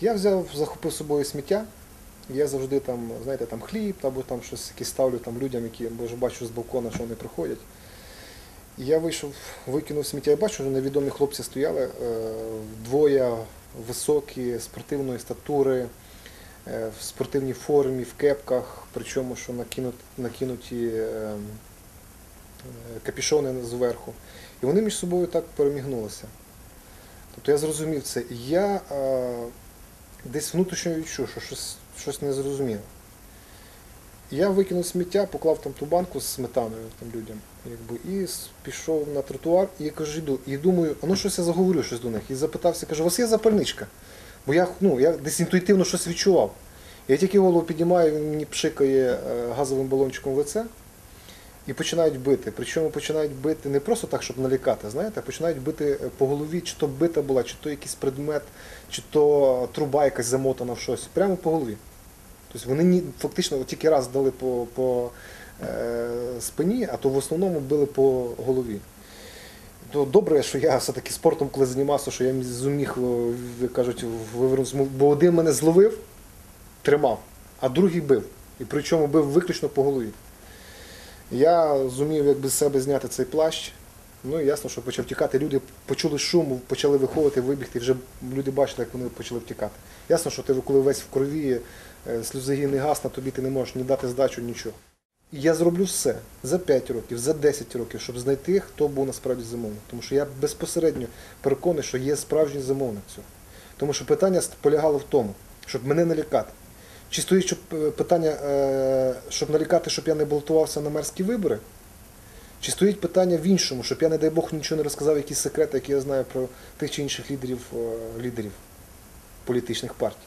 Я взяв, захопив з собою сміття. Я завжди там, знаєте, там хліб або там щось якесь ставлю там людям, які бо бачу з балкона, що вони приходять. І я вийшов, викинув сміття. Я бачу, що невідомі хлопці стояли, е, двоє високі, спортивної статури, е, в спортивній формі, в кепках, причому що накинут, накинуті е, е, капішони зверху. І вони між собою так перемігнулися. Тобто я зрозумів це. І я е, десь внутрішньо відчув, що щось, щось не. Я викинув сміття, поклав там ту банку з сметаною там людям, якби, і пішов на тротуар, і я кажу, йду, і думаю, а ну щось я заговорю щось до них. І запитався, кажу, у вас є запальничка? Бо я, ну, я десь інтуїтивно щось відчував. Я тільки голову піднімаю, він мені пшикає е, газовим балончиком в лице і починають бити. Причому починають бити не просто так, щоб налякати, знаєте, а починають бити е, по голові, чи то бита була, чи то якийсь предмет, чи то труба якась замотана в щось. Прямо по голові. Тобто вони фактично тільки раз дали по, по е, спині, а то в основному били по голові. То добре, що я все-таки спортом, коли займався, що я зуміг, як кажуть, вивернутися. Бо один мене зловив, тримав, а другий бив. І причому бив виключно по голові. Я зумів якби з себе зняти цей плащ. Ну і ясно, що почав тікати. Люди почули шум, почали виходити, вибігти, вже люди бачили, як вони почали втікати. Ясно, що ти коли весь в крові, е, сльозогінний газ на тобі ти не можеш ні дати здачу, нічого. І я зроблю все за 5 років, за 10 років, щоб знайти, хто був насправді замовник. Тому що я безпосередньо переконаний, що є справжній замовник цього. Тому що питання полягало в тому, щоб мене налякати. Чи стоїть щоб, е, питання, е, щоб налякати, щоб я не балотувався на мерські вибори? Чи стоїть питання в іншому, щоб я, не дай Бог, нічого не розказав, якісь секрети, які я знаю про тих чи інших лідерів, лідерів політичних партій?